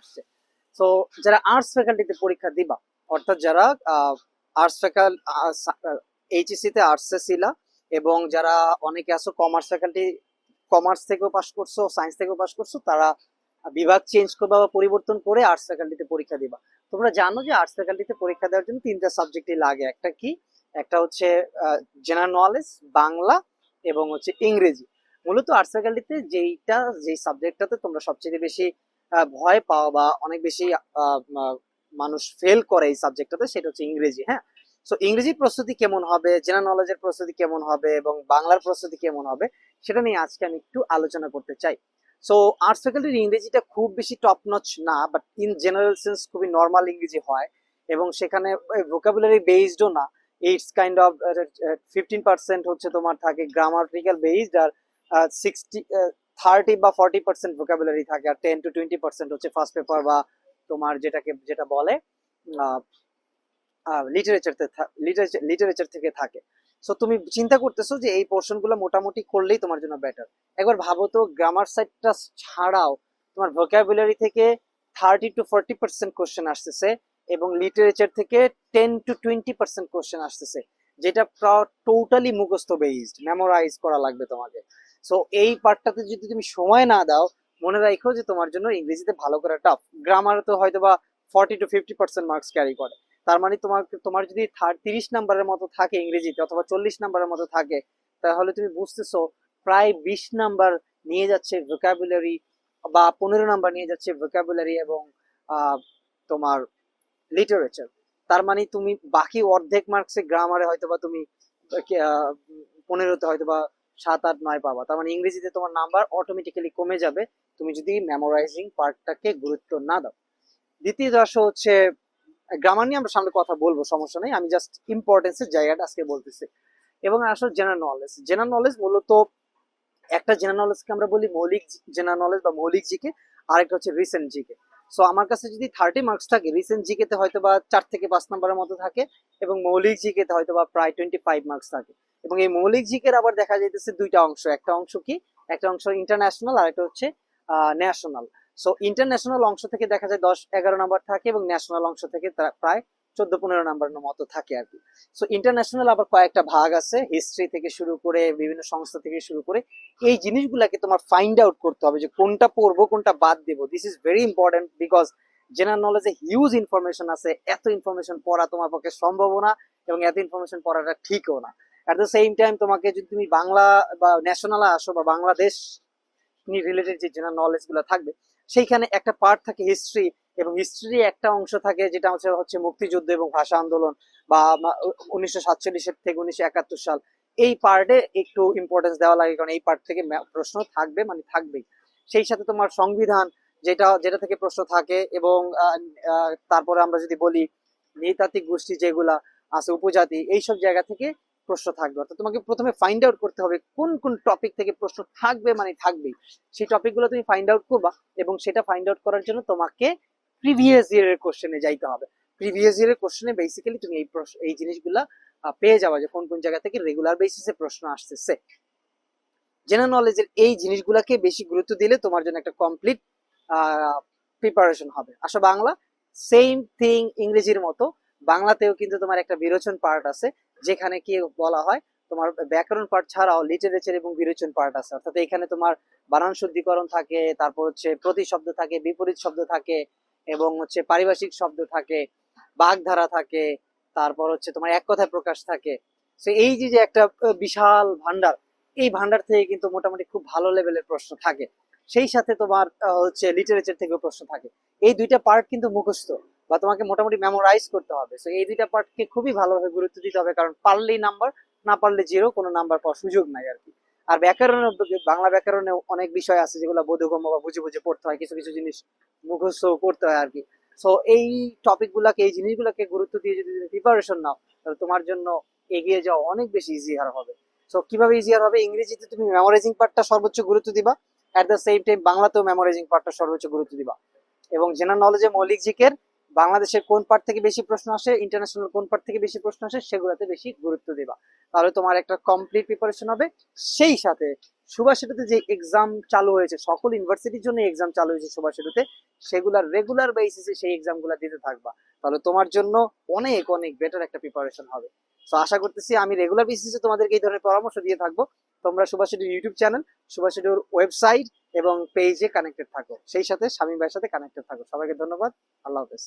আসছে। তো যারা আর্টস ফ্যাকাল্টিতে পরীক্ষা দিবা, অর্থাৎ যারা আর্টস ফ্যাকাল এইচএসসি তে আর্টসে ছিলা এবং যারা অনেকে আছো কমার্স ফ্যাকাল্টি কমার্স থেকেও পাস করছ সায়েন্স থেকেও পাস করছ, তারা বিভাগ চেঞ্জ করবা বা পরিবর্তন করে আর্টস ফ্যাকাল্টিতে পরীক্ষা দিবা। তোমরা জানো যে আর্টস ফ্যাকাল্টিতে পরীক্ষা দেওয়ার জন্য তিনটা সাবজেক্টই লাগে। একটা কি? একটা হচ্ছে জেনারেল নলেজ বাংলা এবং হচ্ছে ইংরেজি। মূলত আর্টস ফ্যাকাল্টিতে যেইটা, যেই সাবজেক্টটাতে তোমরা সবচেয়ে বেশি ভয় পাওয়া বা অনেক বেশি মানুষ ফেল করে এই সাবজেক্টটাতে সেটা হচ্ছে ইংরেজি হ্যাঁ? সো ইংরেজির প্রস্তুতি কেমন হবে জেনারেল নলেজের প্রস্তুতি কেমন হবে এবং বাংলার প্রস্তুতি কেমন হবে, সেটা নিয়ে আজকে আমি একটু আলোচনা করতে চাই। সো আর্টস ফ্যাকাল্টির ইংরেজিটা খুব বেশি টপ নচ না বাট ইন জেনারেল সেন্স খুবই নর্মাল ইংরেজি হয় এবং সেখানে ভোকাবুলারি বেসডও না। It's kind of fifteen percent হচ্ছে তোমার থাকে গ্রামাটিক্যাল বেসড আর সিক্সটি থার্টি বা ফর্টি পার্সেন্ট ভোকাবুলারি থাকে আর টেন টু টোয়েন্টি পার্সেন্ট হচ্ছে ফার্স্ট পেপার বা তোমার যেটাকে, যেটা বলে লিটারেচার লিটারেচার থেকে থাকে। সো তুমি চিন্তা করতেছো যে এই পোর্শনগুলো মোটামুটি করলেই তোমার জন্য বেটার একবার ভাবো তো গ্রামার সাইডটা ছাড়াও তোমার ভোকাবুলারি থেকে thirty to forty percent question আসতেছে এবং লিটারেচার থেকে ten to twenty percent question আসতেছে, যেটা টোটালি মুখস্থ বেসড মেমোরাইজ করা লাগবে তোমাকে। সো এই পার্টটাতে যদি তুমি সময় না দাও, মনে রাখো যে তোমার জন্য ইংরেজিতে ভালো করা টাফ গ্রামার তো হয়তো বা forty to fifty percent marks carry করে। তার মানে তোমার তোমার যদি তিরিশ নাম্বারের মতো থাকে ইংরেজিতে অথবা চল্লিশ নাম্বারের মতো থাকে, তাহলে তুমি বুঝতেছো প্রায় বিশ নাম্বার নিয়ে যাচ্ছে ভোকাবুলারি বা পনেরো নাম্বার নিয়ে যাচ্ছে ভোকাবুলারি এবং তোমার লিটারেচার তার মানে তুমি বাকি অর্ধেক মার্কসে গ্রামারে হয়তো বা তুমি পনেরোতে হয়তো বা সাত আট নয় পাবা। তার মানে ইংরেজিতে তোমার নাম্বার অটোমেটিক্যালি কমে যাবে। তুমি যদি মেমোরাইজিং পার্টটাকে গুরুত্ব না দাও। দ্বিতীয় দশ হচ্ছে গ্রামার নিয়ে আমরা সামনে কথা বলব, সমস্যা নেই। আমি জাস্ট ইম্পর্টেন্সের জায়গাটা আজকে বলতেছি। এবং আসলে জেনারেল নলেজ জেনারেল নলেজ মূলত একটা জেনারেল নলেজকে আমরা বলি মৌলিক জেনারেল নলেজ বা মৌলিক জিকে, আরেকটা হচ্ছে রিসেন্ট জিকে। সো আমার কাছে যদি থার্টি মার্কস থাকে রিসেন্ট জিকে তে হয়তো বা চার থেকে পাঁচ নম্বরের মতো থাকে এবং মৌলিক জিকেতে হয়তো বা প্রায় টোয়েন্টি ফাইভ মার্কস থাকে। এবং এই মৌলিক জিকের আবার দেখা যাইতেছে দুইটা অংশ, একটা অংশ কি? একটা অংশ ইন্টারন্যাশনাল আর একটা হচ্ছে ন্যাশনাল সো ইন্টারন্যাশনাল অংশ থেকে দেখা যায় দশ, এগারো নাম্বার থাকে এবং ন্যাশনাল অংশ থেকে প্রায় চোদ্দ পনেরো নাম্বারের মতো থাকে আর কি। সো ইন্টারন্যাশনাল আবার কয়েকটা ভাগ আছে হিস্ট্রি থেকে শুরু করে, বিভিন্ন সংস্থা থেকে শুরু করে, এই জিনিসগুলাকে তোমার ফাইন্ড আউট করতে হবে যে কোনটা পড়ব, কোনটা বাদ দেবো। This is very important because general নলেজে huge information আছে, এত ইনফরমেশন পড়া তোমার পক্ষে সম্ভব না এবং এত ইনফরমেশন পড়াটা ঠিকও না। অ্যাট দ্য সেম টাইম তোমাকে যদি তুমি বাংলা বা ন্যাশনালে আসো বা বাংলাদেশ রিলেটেড যে জেনারেল নলেজগুলো থাকবে, সেইখানে একটা পার্ট থাকে হিস্ট্রি এবং হিস্ট্রি একটা অংশ থাকে যেটা হচ্ছে হচ্ছে মুক্তিযুদ্ধ এবং ভাষা আন্দোলন বা উনিশশো সাতচল্লিশের থেকে উনিশশো একাত্তর সাল। এই পার্টে একটু ইম্পর্টেন্স দেওয়া লাগে, কারণ এই পার্ট থেকে প্রশ্ন থাকবে মানে থাকবেই। সেই সাথে তোমার সংবিধান যেটা যেটা থেকে প্রশ্ন থাকে এবং তারপরে আমরা যদি বলি নৃতাত্ত্বিক গোষ্ঠী যেগুলা আছে, উপজাতি, এইসব জায়গা থেকে প্রশ্ন থাকবে। অর্থাৎ তোমাকে প্রথমে ফাইন্ড আউট করতে হবে কোন কোন টপিক থেকে প্রশ্ন থাকবে মানে থাকবেই। সেই টপিকগুলো তুমি ফাইন্ড আউট করবা এবং সেটা ফাইন্ড আউট করার জন্য তোমাকে প্রিভিয়াস ইয়ারের কোশ্চেনে যাইতে হবে। প্রিভিয়াস ইয়ারের কোশ্চেনে বেসিক্যালি তুমি এই এই জিনিসগুলা পেয়ে যাবা যে কোন কোন জায়গা থেকে রেগুলার বেসিসে প্রশ্ন আসতেছে। জেনারেল নলেজের এই জিনিসগুলাকে বেশি গুরুত্ব দিলে তোমার জন্য একটা কমপ্লিট প্রিপারেশন হবে। আসো বাংলা সেম থিং ইংরেজির মতো। বাংলাতেও কিন্তু তোমার একটা বিরোচন পার্ট আছে, যেখানে কি বলা হয়, তোমার ব্যাকরণ পার্ট ছাড়াও লিটারেচার এবং বিরোচন পার্ট আছে। অর্থাৎ এখানে তোমার বানান শুদ্ধিকরণ থাকে, তারপর হচ্ছে প্রতি শব্দ থাকে, বিপরীত শব্দ থাকে এবং হচ্ছে পারিভাষিক শব্দ থাকে, বাগধারা থাকে, তারপর হচ্ছে তোমার এক কথায় প্রকাশ থাকে। তো এই যে যে একটা বিশাল ভান্ডার এই ভান্ডার থেকে কিন্তু মোটামুটি খুব ভালো লেভেলের প্রশ্ন থাকে। সেই সাথে তোমার হচ্ছে লিটারেচার থেকেও প্রশ্ন থাকে। এই দুইটা পার্ট কিন্তু মুখস্থ বা তোমাকে মোটামুটি মেমোরাইজ করতে হবে। তো এই দুইটা পার্টকে খুবই ভালোভাবে গুরুত্ব দিতে হবে কারণ পারলেই নাম্বার না পারলে জিরো কোনো নাম্বার পাওয়ার সুযোগ নাই আর কি। আর ব্যাকরণের বাংলা ব্যাকরণে অনেক বিষয় আছে যেগুলো বোধগম্য বা বুঝে বুঝে পড়তে হয়, কিছু কিছু জিনিস মুখস্থ করতে হয় আর কি সো এই টপিক গুলাকে, এই জিনিসগুলোকে গুরুত্ব দিয়ে যদি তুমি প্রিপারেশন নাও, তাহলে তোমার জন্য এগিয়ে যাওয়া অনেক বেশি ইজিয়ার হবে। সো কীভাবে ইজিয়ার হবে? ইংরেজিতে তুমি মেমোরাইজিং পার্টটা সর্বোচ্চ গুরুত্ব দিবা। অ্যাট দ্য সেম টাইম বাংলাতেও মেমোরাইজিং পার্টটা সর্বোচ্চ গুরুত্ব দিবা। এবং জেনারেল নলেজে মৌলিক জিকের বাংলাদেশের কোন পার্ট থেকে বেশি প্রশ্ন আসে ইন্টারন্যাশনাল কোন পার্ট থেকে বেশি প্রশ্ন আসে, সেগুলোতে বেশি গুরুত্ব দিবা। তাহলে তোমার একটা কমপ্লিট প্রিপারেশন হবে। সেই সাথে সুভাষিটুতে যে এক্সাম চালু হয়েছে, সকল ইউনিভার্সিটির জন্য এক্সাম চালু হয়েছে সুভাষিটুতে সেগুলার রেগুলার বেসিসে সেই এক্সামগুলো দিতে থাকবা। তাহলে তোমার জন্য অনেক অনেক বেটার একটা প্রিপারেশন হবে। তো আশা করতেছি আমি রেগুলার বেসিসে তোমাদেরকে এই ধরনের পরামর্শ দিয়ে থাকব। তোমরা সুভাষিটির ইউটিউব চ্যানেল সুভাষিটির ওয়েবসাইট এবং পেজে কানেক্টেড থাকো। সেই সাথে স্বামী ভাইয়ের সাথে কানেক্টেড থাকো। সবাইকে ধন্যবাদ। আল্লাহ হাফেজ।